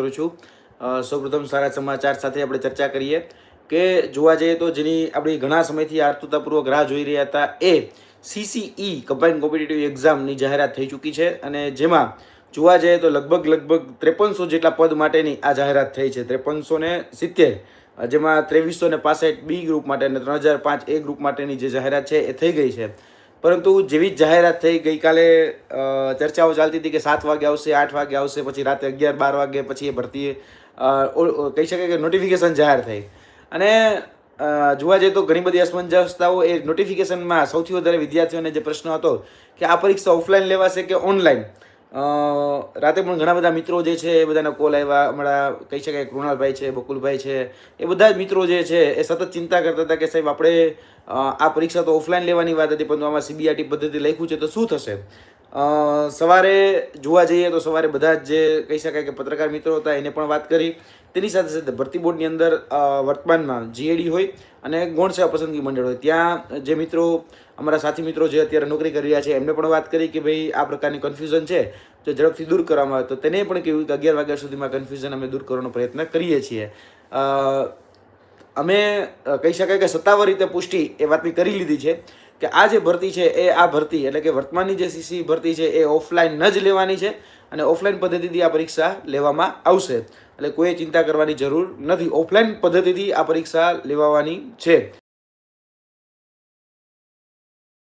કરું છું. સૌપ્રથમ સારા સમાચાર સાથે આપણે ચર્ચા કરીએ કે જોવા જઈએ તો જેની આપણી ઘણા સમયથી આતુરતાપૂર્વક રાહ જોઈ રહ્યા હતા એ સીસીઈ કમ્બાઇન્ડ કોમ્પિટિટિવ એક્ઝામની જાહેરાત થઈ ચૂકી છે અને જેમાં જોવા જઈએ તો લગભગ લગભગ ત્રેપનસો જેટલા પદ માટેની આ જાહેરાત થઈ છે. ત્રેપનસો ને સિત્તેર જેમાં ત્રેવીસો ને પાસઠ બી ગ્રુપ માટે અને ત્રણ હજાર પાંચ એ ગ્રુપ માટેની જે જાહેરાત છે એ થઈ ગઈ છે. પરંતુ જેવી જાહેરાત થઈ, ગઈકાલે ચર્ચાઓ ચાલતી હતી કે સાત વાગે આવશે, આઠ વાગે આવશે, પછી રાતે અગિયાર, બાર વાગે પછી એ ભરતી કહી શકાય કે નોટિફિકેશન જાહેર થઈ. અને જોવા જઈએ તો ઘણી બધી અસમંજસતાઓ એ નોટિફિકેશનમાં સૌથી વધારે વિદ્યાર્થીઓને જે પ્રશ્ન હતો કે આ પરીક્ષા ઓફલાઈન લેવાશે કે ઓનલાઈન રાતે પણ ઘણા બધા મિત્રો જે છે એ બધાના કોલ આવ્યા. હમણાં કહી શકાય કૃણાલભાઈ છે, બકુલભાઈ છે, એ બધા જ મિત્રો જે છે એ સતત ચિંતા કરતા હતા કે સાહેબ, આપણે આ પરીક્ષા તો ઓફલાઈન લેવાની વાત હતી, પરંતુ આમાં સીબીઆરટી પદ્ધતિ લખ્યું છે, તો શું થશે? સવારે જોવા જઈએ તો સવારે બધા જ જે કહી શકાય કે પત્રકાર મિત્રો હતા એને પણ વાત કરી. તેની સાથે સાથે ભરતી બોર્ડની અંદર વર્તમાનમાં જીએડી હોય અને ગૌણ સેવા પસંદગી મંડળ હોય. ત્યાં જે મિત્રો, અમારા સાથી મિત્રો જે અત્યારે નોકરી કરી રહ્યા છે, એમને પણ વાત કરી કે ભાઈ આ પ્રકારની કન્ફ્યુઝન છે, જો ઝડપથી દૂર કરવામાં આવે તો તેને પણ કહ્યું કે અગિયાર વાગ્યા સુધીમાં કન્ફ્યુઝન અમે દૂર કરવાનો પ્રયત્ન કરીએ છીએ. અમે કહી શકાય કે સત્તાવાર રીતે પુષ્ટિ એ વાતની કરી લીધી છે કે આ જે ભરતી છે એ આ ભરતી, એટલે કે વર્તમાનની જે સીસી ભરતી છે એ ઓફલાઈન જ લેવાની છે અને ઓફલાઈન પદ્ધતિથી આ પરીક્ષા લેવામાં આવશે. એટલે કોઈ ચિંતા કરવાની જરૂર નથી. ઓફલાઈન પદ્ધતિથી આ પરીક્ષા લેવાની છે.